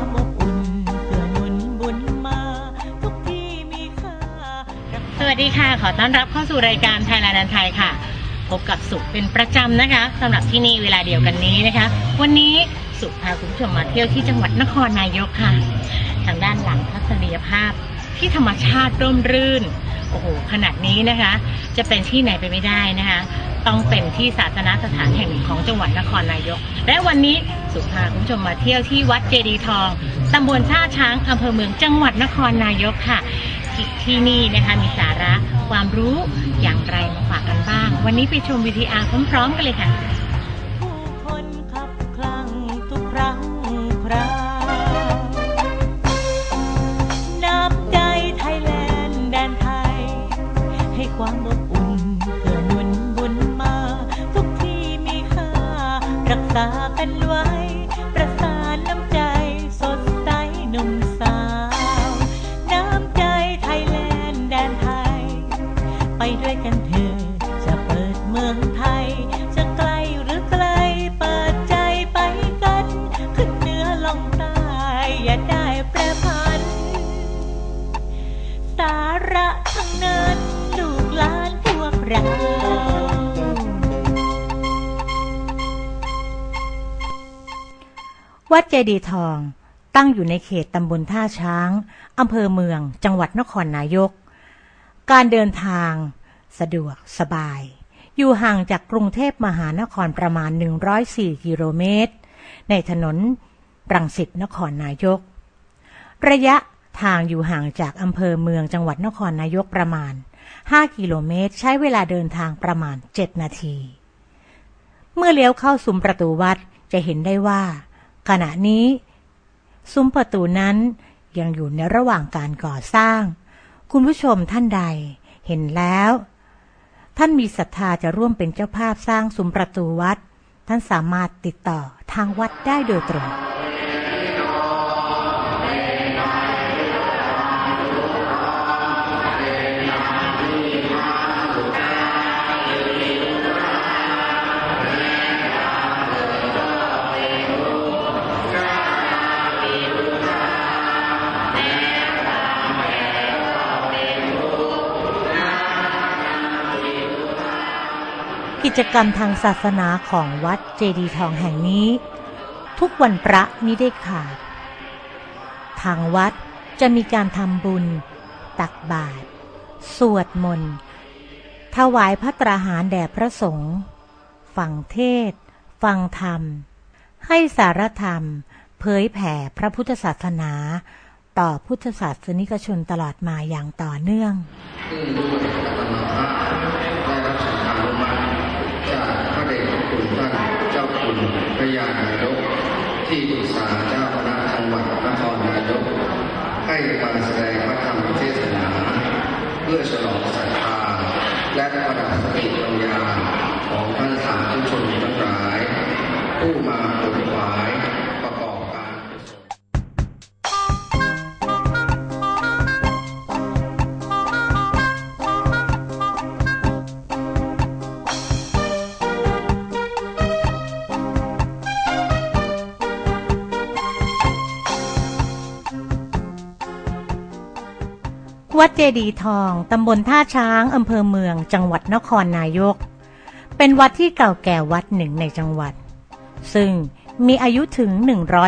ความอบอุ่นเพื่อหนุนบุญมา ทุกที่มีค่าสวัสดีค่ะ ขอต้อนรับเข้าสู่รายการไทยแลนด์ไทยค่ะ พบกับสุขเป็นประจำนะคะสำหรับที่นี่เวลาเดียวกันนี้นะคะ วันนี้สุขพาคุณผู้ชมมาเที่ยวที่จังหวัดนครนายกค่ะ ทางด้านหลังทัศนียภาพที่ธรรมชาติร่มรื่น โอ้โหขนาดนี้นะคะ จะเป็นที่ไหนไปไม่ได้นะคะ ต้องเป็นที่ศาสนสถานแห่งหนึ่งของจังหวัดนครนายก และวันนี้สุภาคุณผู้ชมมาเที่ยวที่วัดเจดีทองตำบลท่าช้างอำเภอเมืองจังหวัดนครนายกค่ะที่ที่นี่นะคะมีสาระความรู้อย่างไรมาฝากกันบ้าง วันนี้ไปชมวิทีอาร์พร้อมๆกันเลยค่ะ วัดเจดีทอง ตั้งอยู่ในเขตตำบลท่าช้างอำเภอเมือง จังหวัดนครนายก การเดินทาง สะดวกสบาย อยู่ห่างจากกรุงเทพมหานครประมาณ 104 กิโลเมตร ในถนนรังสิตนครนายก ระยะทางอยู่ห่างจากอำเภอเมืองจังหวัดนครนายกประมาณ 5 กิโลเมตร ใช้เวลาเดินทางประมาณ 7 นาที เมื่อเลี้ยวเข้าซุ้มประตูวัดจะเห็นได้ว่า ขณะนี้ ซุ้มประตูนั้นยังอยู่ในระหว่างการก่อสร้าง คุณผู้ชมท่านใดเห็นแล้ว ท่านมีศรัทธาจะร่วมเป็นเจ้าภาพสร้างซุ้มประตูวัด ท่านสามารถติดต่อทางวัดได้โดยตรง จกรรมทางศาสนาของวัดเจดีทองแห่งนี้ ทุกวันพระมิได้ขาด ทางวัดจะมีการทำบุญ ตักบาตรสวดมนต์ถวายพระตราหารแด่พระสงฆ์ฟังเทศ ฟังธรรม ให้สารธรรม เผยแผ่พระพุทธศาสนา ต่อพุทธศาสนิกชนตลอดมาอย่างต่อเนื่อง ระยานายกที่ปรึกษาเจ้าคณะจังหวัดนครนายก ให้มาแสดงพระธรรมเทศนา เพื่อฉลองศรัทธาและประดับสติปัญญา วัดเจดีทอง ตำบลท่าช้าง อำเภอเมือง จังหวัดนครนายก เป็นวัดที่เก่าแก่วัดหนึ่งในจังหวัด ซึ่งมีอายุถึง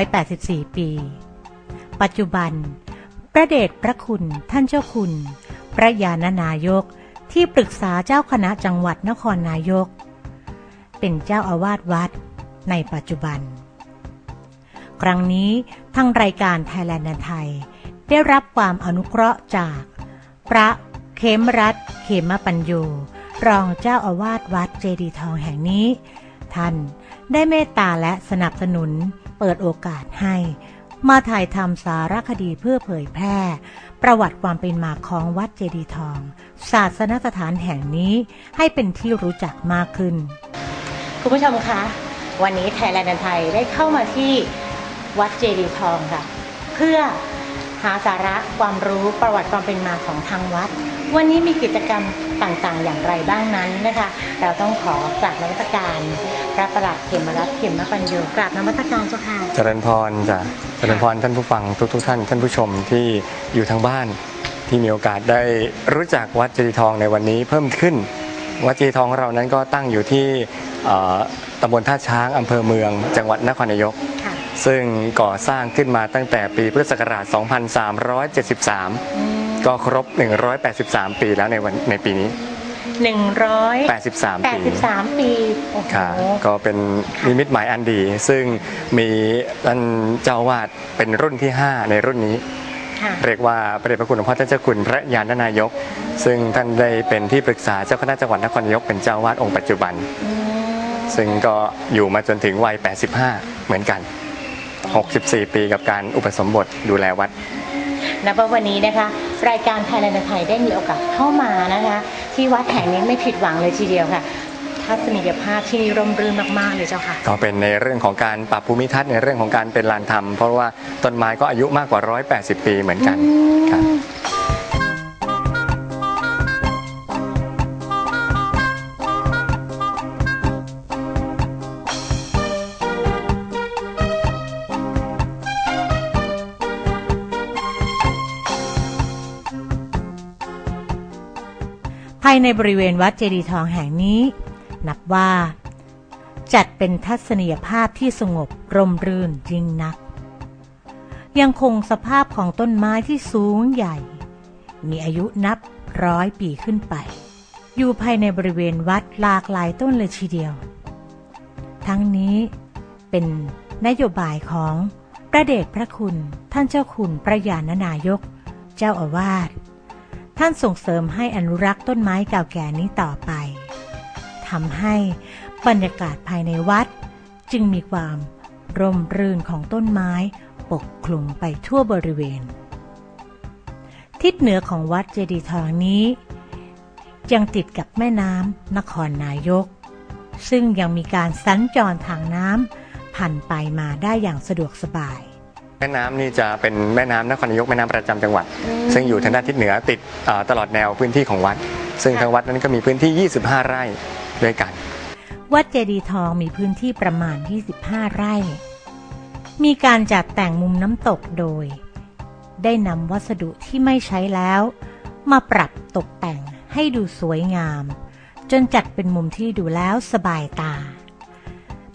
184 ปี ปัจจุบัน พระเดชพระคุณท่านเจ้าคุณ พระยานนายกที่ปรึกษาเจ้าคณะจังหวัดนครนายก เป็นเจ้าอาวาสวัดในปัจจุบัน ครั้งนี้ทางรายการไทยแลนด์ไทยได้รับความอนุเคราะห์จาก พระเขมรัตเขมปัญโยรองเจ้าอาวาสวัดเจดีทองแห่งนี้ ท่านได้เมตตาและสนับสนุนเปิดโอกาสให้ มาถ่ายทำสารคดีเพื่อเผยแพร่ ประวัติความเป็นมาของวัดเจดีทอง ศาสนสถานแห่งนี้ให้เป็นที่รู้จักมากขึ้น คุณผู้ชมคะ วันนี้ไทยแลนด์ไทยได้เข้ามาที่วัดเจดีทองค่ะ เพื่อ หาสาระความรู้ประวัติความเป็นมาของทางวัด วันนี้มีกิจกรรมต่างๆ อย่างไรบ้างนั้นนะคะ เราต้องขอกราบนมัสการพระประหลัดเขมรัตน์เขมปัญโยกราบนมัสการเจ้าค่ะเจริญพรจ้ะเจริญพรท่านผู้ฟังทุกทุกๆท่าน ท่านผู้ชมที่อยู่ทางบ้านที่มีโอกาสได้รู้จักวัดเจดีย์ทองในวันนี้เพิ่มขึ้น วัดเจดีย์ทองของเรานั้นก็ตั้งอยู่ที่เอ่อตำบลท่าช้างอำเภอเมือง จังหวัดนครนายกค่ะ ซึ่งก่อสร้างขึ้นมาตั้งแต่ปีพุทธศักราช 2373 ก็ครบ 183 ปีแล้วในวันในปีนี้หนึ่งร้อย83แปปีดสิบสามปีโอ้โหค่ะก็เป็นนิมิตหมายอันดี ซึ่งมีท่านเจ้าวาดเป็นรุ่นที่ 5 ในรุ่นนี้ค่ะเรียกว่าพระเดชพระคุณหลวงพ่อท่านเจ้าคุณพระยานนายก ซึ่งท่านได้เป็นที่ปรึกษาเจ้าคณะจังหวัดนครนายกเป็นเจ้าวาดองค์ปัจจุบันอืมซึ่งก็อยู่มาจนถึงวัย 85 เหมือนกัน 64 ปีกับการอุปสมบทดูแลวัด นับว่าวันนี้นะคะ รายการไทยแลนด์ไทยได้มีโอกาสเข้ามานะคะ ที่วัดแห่งนี้ไม่ผิดหวังเลยทีเดียวค่ะทัศนียภาพที่นี่ร่มรื่นมากๆเลยเจ้าค่ะ ก็เป็นในเรื่องของการปรับภูมิทัศน์ในเรื่องของการเป็นลานธรรมเพราะว่าต้นไม้ก็อายุมากกว่า 180 ปีเหมือนกันครับ ภายในบริเวณวัดเจดีย์ทองแห่งนี้ นับว่า จัดเป็นทัศนียภาพที่สงบร่มรื่นยิ่งนัก ยังคงสภาพของต้นไม้ที่สูงใหญ่ มีอายุนับร้อยปีขึ้นไป อยู่ภายในบริเวณวัดหลากหลายต้นเลยทีเดียว ทั้งนี้เป็นนโยบายของพระเดชพระคุณท่านเจ้าคุณพระยานนายก เจ้าอาวาส ท่านส่งเสริมให้อนุรักษ์ต้นไม้เก่าแก่นี้ต่อไปทำให้บรรยากาศภายในวัด จึงมีความร่มรื่นของต้นไม้ปกคลุมไปทั่วบริเวณ ทิศเหนือของวัดเจดีย์ทองนี้ยังติดกับแม่น้ำนครนายก ซึ่งยังมีการสัญจรทางน้ำผ่านไปมาได้อย่างสะดวกสบาย แม่น้ำนี่จะเป็นแม่น้ำนครนายกแม่น้ำประจำจังหวัด ซึ่งอยู่ทางด้านทิศเหนือติดเอ่อตลอดแนวพื้นที่ของวัด ซึ่งทางวัดนั้นก็มีพื้นที่ 25 ไร่ด้วยกัน วัดเจดีย์ทองมีพื้นที่ประมาณ 25 ไร่ มีการจัดแต่งมุมน้ำตกโดย ได้นำวัสดุที่ไม่ใช้แล้ว มาปรับตกแต่งให้ดูสวยงาม จนจัดเป็นมุมที่ดูแล้วสบายตา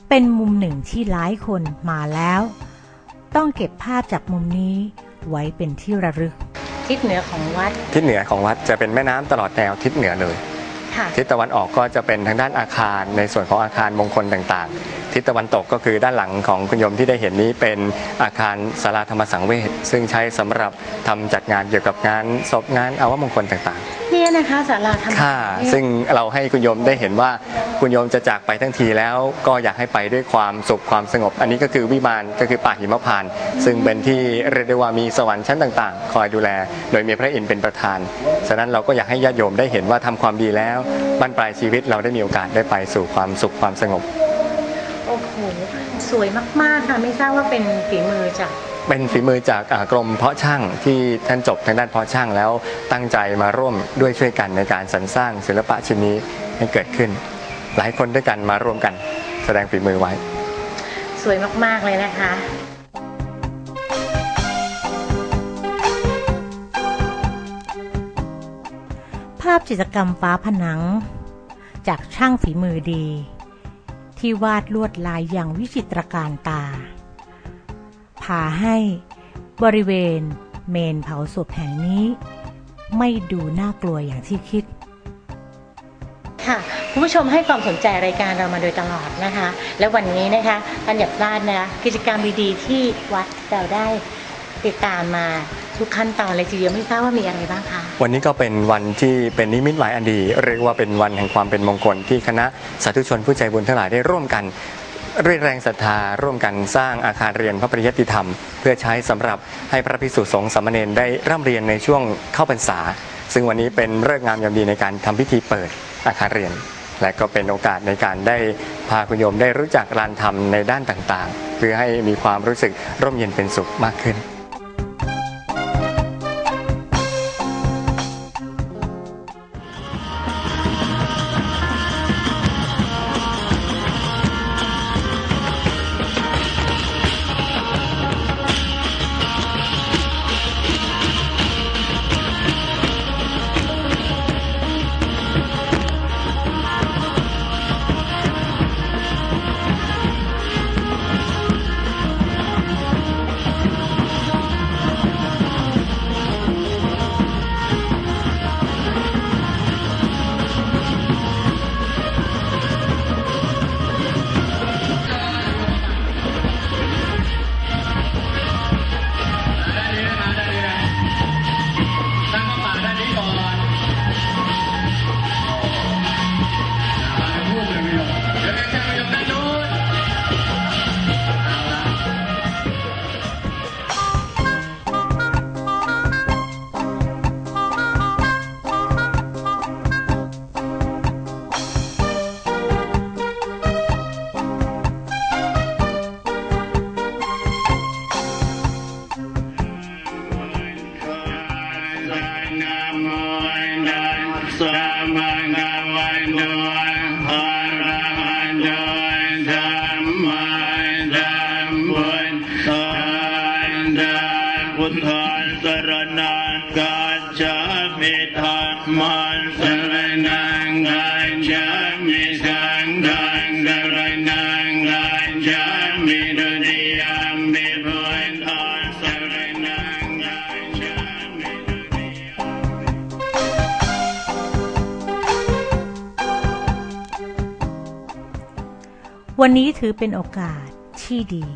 เป็นมุมหนึ่งที่หลายคนมาแล้ว ต้องเก็บภาพจากมุมนี้ไว้เป็นที่ระลึก ทิศเหนือของวัด ทิศเหนือของวัดจะเป็นแม่น้ำตลอดแนวทิศเหนือเลย ค่ะ ทิศตะวันออกก็จะเป็นทางด้านอาคารในส่วนของอาคารมงคลต่างๆ ทิศตะวันตกก็คือด้านหลังของคุณโยมที่ได้เห็นนี้เป็นอาคารสาราธรรมสังเวชซึ่งใช้สำหรับทำจัดงานเกี่ยวกับงานศพงานอาวมงคลต่างเนี่ยนะคะศาลาธรรมๆค่ะซึ่งเราให้คุณโยมได้เห็นว่าคุณโยมจะจากไปทั้งทีแล้วก็อยากให้ไปด้วยความสุขความสงบ อันนี้ก็คือวิมานก็คือป่าหิมพานต์ซึ่งเป็นที่เรียกได้ว่ามีสวรรค์ชั้นต่างๆ คอยดูแล โดยมีพระอินทร์เป็นประธาน ฉะนั้นเราก็อยากให้ญาติโยมได้เห็นว่าทำความดีแล้วบ้านปลายชีวิตเราได้มีโอกาสได้ไปสู่ความสุขความสงบโอ้โห สวยมากๆค่ะไม่ทราบว่าเป็นฝีมือจาก เป็นฝีมือจากอ่ากรมเพาะช่างที่ท่านจบทางด้านเพาะช่างแล้วตั้งใจมาร่วมด้วยช่วยกันในการสรรสร้างศิลปะชิ้นนี้ให้เกิดขึ้น หลายคนด้วยกันมาร่วมกัน แสดงฝีมือไว้ สวยมากๆเลยนะคะ ภาพจิตรกรรมฝาผนัง จากช่างฝีมือดี ที่วาดลวดลายอย่างวิจิตรการตาพาให้บริเวณเมนเผาศพแห่งนี้ ไม่ดูน่ากลัวอย่างที่คิดค่ะคุณผู้ชมให้ความสนใจรายการเรามาโดยตลอดนะคะ และวันนี้นะคะท่านอยากพลาดนะคะกิจกรรมดีๆที่วัดเราได้ติดตามมา ทุกขั้นตอนเลยทีเดียวไม่ทราบว่ามีอะไรบ้างคะ วันนี้ก็เป็นวันที่เป็นนิมิตหมายอันดีเรียกว่าเป็นวันแห่งความเป็นมงคลที่คณะสาธุชนผู้ใจบุญทั้งหลายได้ร่วมกันเรียกแรงศรัทธาร่วมกันสร้างอาคารเรียนพระปริยัติธรรม เพื่อใช้สำหรับให้พระภิกษุสงฆ์สามเณรได้ร่ำเรียนในช่วงเข้าพรรษา ซึ่งวันนี้เป็นเรื่องงามยามดีในการทำพิธีเปิดอาคารเรียน และก็เป็นโอกาสในการได้พาคุณโยมได้รู้จักลานธรรมในด้านต่างๆ เพื่อให้มีความรู้สึกร่มเย็นเป็นสุขมากขึ้น สังฆังสรณังกัจจามิดุติยมปิพุทธังสรณังกัจจามิดุติยมวันนี้ถือเป็นโอกาสที่ดี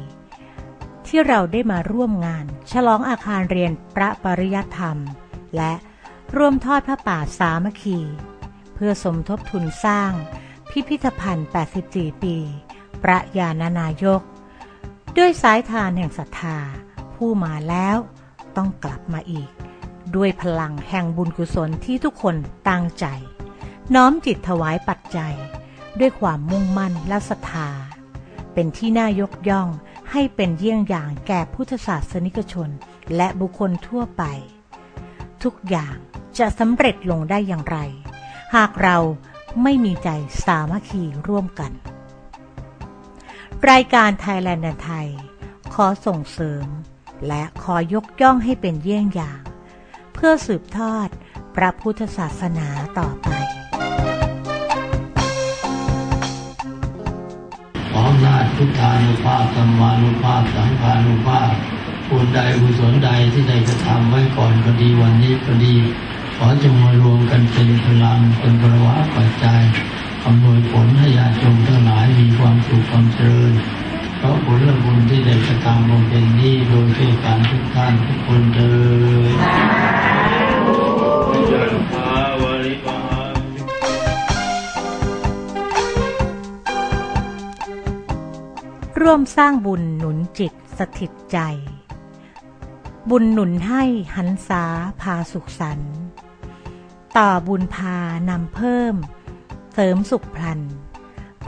ที่เราได้มาร่วมงาน ฉลองอาคารเรียนพระปริยัตธรรม และร่วมทอดพระป่าสามัคคี เพื่อสมทบทุนสร้าง พิพิธภัณฑ์ 84 ปี พระยานานายก ด้วยสายทานแห่งศรัทธา ผู้มาแล้วต้องกลับมาอีก ด้วยพลังแห่งบุญกุศลที่ทุกคนตั้งใจ น้อมจิตถวายปัจจัย ด้วยความมุ่งมั่นและศรัทธา เป็นที่น่ายกย่องให้เป็นเยี่ยงอย่างแก่พุทธศาสนิกชนและบุคคลทั่วไป ทุกอย่างจะสำเร็จลงได้อย่างไร หากเรา ไม่มีใจสามัคคีร่วมกัน รายการไทยแลนด์ไทย ขอส่งเสริม และขอยกย่องให้เป็นเยี่ยงอย่าง เพื่อสืบทอดพระพุทธศาสนาต่อไป ขออำนาจพุทธานุภาพธรรมานุภาพสังฆานุภาพบุญใดกุศลใดที่ได้กระทำไว้ก่อนก็ดีวันนี้ก็ดี อจงมารวมกันเป็นพลังเป็นพลวะปัจจัยอำนวยผลให้ญาติโยมทั้งหลายมีความสุขความเจริญเพราะผลและบุญที่ได้กระทำลงเป็นนี้โดยช่วกันทุกท่านทุกคนเถิดยันทาวริปหาร่วมสร้างบุญหนุนจิตสถิตใจ บุญหนุนให้หันษาพาสุขสันต์ ต่อบุญพานำเพิ่ม เสริมสุขพลัน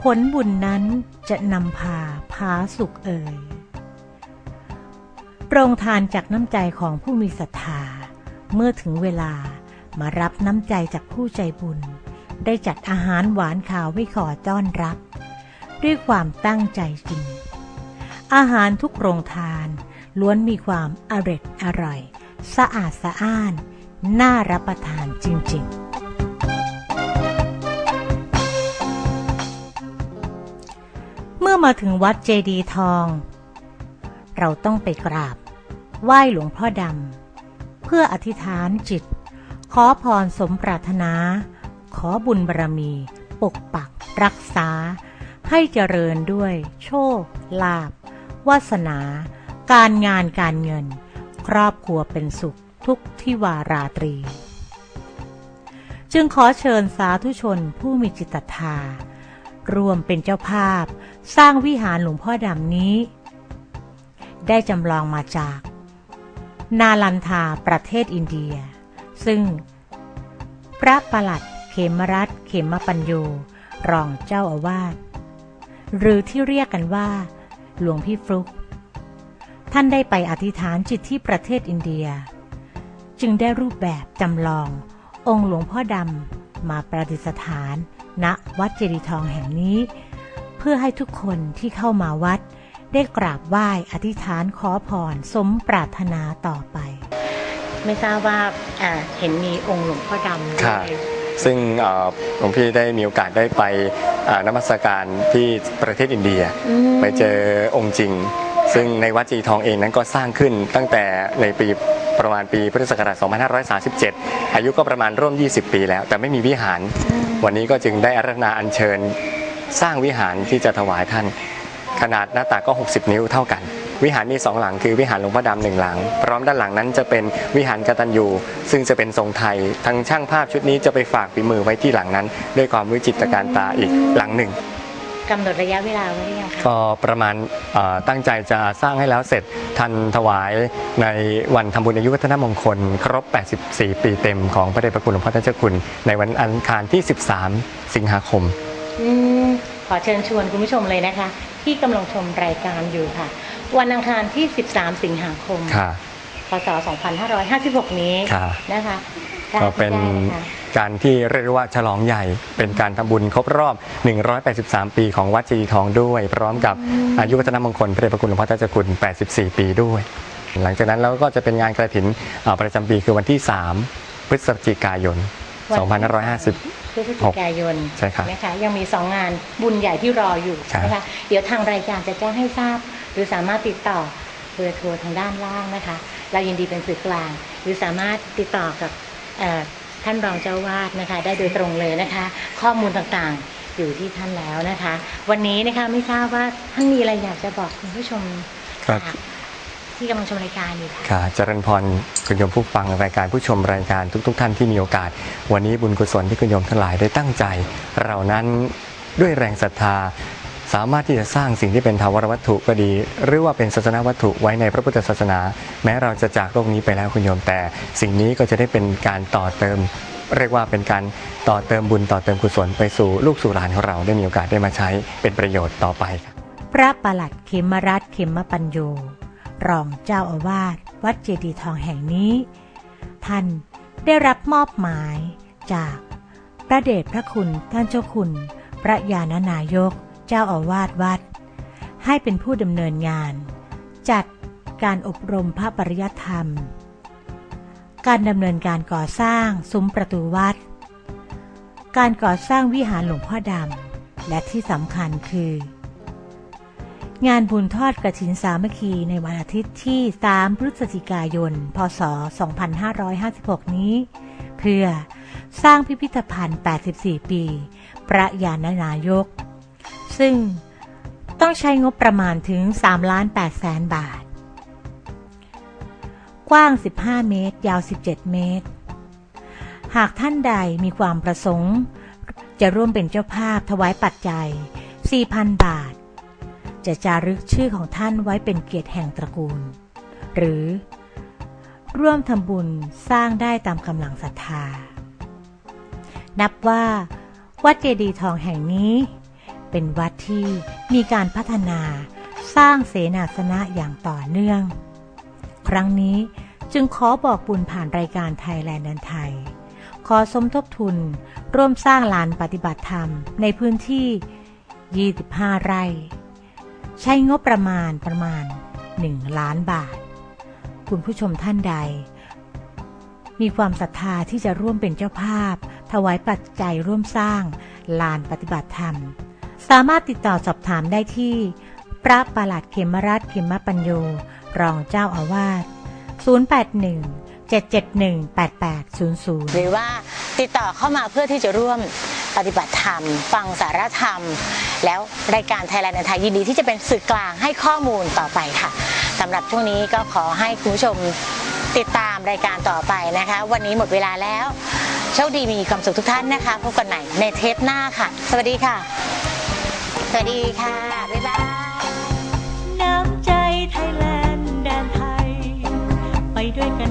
ผลบุญนั้นจะนำพาพาสุขเอ่ยโปรงทานจากน้ำใจของผู้มีศรัทธา เมื่อถึงเวลามารับน้ำใจจากผู้ใจบุญ ได้จัดอาหารหวานข่าวไว้ขอต้อนรับ ด้วยความตั้งใจจริง อาหารทุกโรงทานล้วนมีความอร็ดอร่อย สะอาดสะอ้าน น่ารับประทานจริง ๆ เมื่อมาถึงวัดเจดีทอง เราต้องไปกราบ ไหว้หลวงพ่อดำ เพื่ออธิษฐานจิต ขอพรสมปรารถนา ขอบุญบารมี ปกปัก รักษา ให้เจริญด้วย โชค ลาภวาสนา การงานการเงิน ครอบครัวเป็นสุข ทุกที่วาราตรี จึงขอเชิญสาธุชนผู้มีจิตศรัทธารวมเป็นเจ้าภาพ สร้างวิหารหลวงพ่อดำนี้ ได้จำลองมาจาก นาลันทาประเทศอินเดีย ซึ่ง พระประหลัดเขมรัตเขมปัญโยรองเจ้าอาวาสหรือที่เรียกกันว่า หลวงพี่ฟลุก ท่านได้ไปอธิษฐานจิตที่ประเทศอินเดีย จึงได้รูปแบบจำลอง องค์หลวงพ่อดำมาประดิษฐาน ณวัดเจดีย์ทองแห่งนี้ เพื่อให้ทุกคนที่เข้ามาวัด ได้กราบไหว้อธิษฐานขอพรสมปรารถนาต่อไป ไม่ทราบว่าเอ่อเห็นมีองค์หลวงพ่อดำด้ค่ะวยซึ่งเอ่อหลวงพี่ได้มีโอกาสได้ไปอ่านมัสการที่ประเทศอินเดียอืมไปเจอองค์จริง ซึ่งในวัดจีทองเองนั้นก็สร้างขึ้นตั้งแต่ในปีประมาณปีพุทธศักราช 2537 อายุก็ประมาณร่วม 20 ปีแล้ว แต่ไม่มีวิหาร วันนี้ก็จึงได้อาราธนาอัญเชิญ สร้างวิหารที่จะถวายท่าน ขนาดหน้าตักก็ 60 นิ้วเท่ากัน วิหารมีสองหลังคือวิหารหลวงพ่อดำหนึ่งหลัง พร้อมด้านหลังนั้นจะเป็นวิหารกตัญญูซึ่งจะเป็นทรงไทย ทางช่างภาพชุดนี้จะไปฝากฝีมือไว้ที่หลังนั้น ด้วยความวิจิตรการตาอีกหลังหนึ่ง กำหนดระยะเวลาไว้หรือยังคะก็ประมาณเอ่อตั้งใจจะสร้างให้แล้วเสร็จทันถวายในวันทำบุญอายุวัฒนมงคล ครบ 84 ปีเต็มของพระเดชพระคุณหลวงพ่อท่านเจ้าคุณ ในวันอังคารที่ 13 สิงหาคม อืมขอเชิญชวนคุณผู้ชมเลยนะคะ ที่กำลังชมรายการอยู่ค่ะ วันอังคารที่ 13 สิงหาคม ค่ะ พศ 2556 นี้ค่ะ นะคะ ก็เป็นได้ค่ะการที่เรียกได้ว่าฉลองใหญ่ เป็นการทำบุญครบรอบ 183 ปีของวัดจีดีทองด้วย พร้อมกับอายุวัฒนมงคลพระเดชพระคุณหลวงพ่อเจ้าคุณ 84 ปีด้วย หลังจากนั้นเราก็จะเป็นงานกระถินเอ่อประจำปีคือวันที่ 3 พฤศจิกายน 2550พฤศจิกายนใช่ครับนะคะยังมีสองงานบุญใหญ่ที่รออยู่ครับนะคะเดี๋ยวทางรายการจะแจ้งให้ทราบ หรือสามารถติดต่อเบอร์โทรทางด้านล่างนะคะ เรายินดีเป็นสื่อกลาง หรือสามารถติดต่อกับเอ่อ ท่านรองเจ้าวาดนะคะ ได้โดยตรงเลยนะคะ ข้อมูลต่างๆอยู่ที่ท่านแล้วนะคะ วันนี้นะคะไม่ทราบว่าท่านมีอะไรอยากจะบอกคุณผู้ชมครับค่ะที่กำลังชมรายการอยู่ค่ะค่ะเจริญพรคุณโยมผู้ฟังรายการผู้ชมรายการทุกๆท่านที่มีโอกาส วันนี้บุญกุศลที่คุณโยมทั้งหลายได้ตั้งใจ เรานั้นด้วยแรงศรัทธา สามารถที่จะสร้างสิ่งที่เป็นทาวรวัตถุก็ดี หรือว่าเป็นศาสนาวัตถุไว้ในพระพุทธศาสนา แม้เราจะจากโลกนี้ไปแล้วคุณโยมแต่ สิ่งนี้ก็จะได้เป็นการต่อเติม เรียกว่าเป็นการต่อเติมบุญต่อเติมกุศลไปสู่ลูกสู่หลานของเราได้มีโอกาสได้มาใช้เป็นประโยชน์ต่อไปครับพระประหลัดเขมรัตเขมปัญโยรองเจ้าอาวาสวัดเจดีทองแห่งนี้ ท่านได้รับมอบหมายจากพระเดชพระคุณท่านเจ้าคุณ พระยาณนายก เจ้าอาวาสวัด ให้เป็นผู้ดำเนินงาน จัดการอบรมพระปริยธรรม การดำเนินการก่อสร้างซุ้มประตูวัด การก่อสร้างวิหารหลวงพ่อดำ และที่สำคัญคือ งานบุญทอดกระถินสามัคคีในวันอาทิตย์ที่ 3 พฤศจิกายน พศ 2556 นี้ เพื่อสร้างพิพิธภัณฑ์ 84 ปีประยานนายก ซึ่งต้องใช้งบประมาณถึง3ล้าน8แสนบาท กว้าง 15 เมตร ยาว 17 เมตร หากท่านใดมีความประสงค์ จะร่วมเป็นเจ้าภาพถวายปัจจัย 4,000 บาท จะจารึกชื่อของท่านไว้เป็นเกียรติแห่งตระกูล หรือร่วมทำบุญสร้างได้ตามกำลังศรัทธา นับว่าวัดเจดีย์ทองแห่งนี้ เป็นวัดที่มีการพัฒนาสร้างเสนาสนะอย่างต่อเนื่อง ครั้งนี้จึงขอบอกบุญผ่านรายการไทยแลนด์นันไทย ขอสมทบทุนร่วมสร้างลานปฏิบัติธรรมในพื้นที่ 25 ไร่ ใช้งบประมาณประมาณ 1 ล้านบาท คุณผู้ชมท่านใด มีความศรัทธาที่จะร่วมเป็นเจ้าภาพ ถวายปัจจัยร่วมสร้างลานปฏิบัติธรรม สามารถติดต่อสอบถามได้ที่ พระประหลัดเขมรัตเขมปัญโย รองเจ้าอาวาส 081 771 8800 หรือว่าติดต่อเข้ามาเพื่อที่จะร่วมปฏิบัติธรรม ฟังสารธรรม แล้วรายการไทยแลนด์ไทยยินดีที่จะเป็นสื่อกลางให้ข้อมูลต่อไปค่ะสำหรับช่วงนี้ก็ขอให้คุณผู้ชมติดตามรายการต่อไปนะคะ วันนี้หมดเวลาแล้ว โชคดีมีความสุขทุกท่านนะคะ พบกันใหม่ในเทปหน้าค่ะ สวัสดีค่ะ วัสดีค่ะ บ๊ายบาย น้ำใจไทยแลนด์แดนไทย ไปด้วยกัน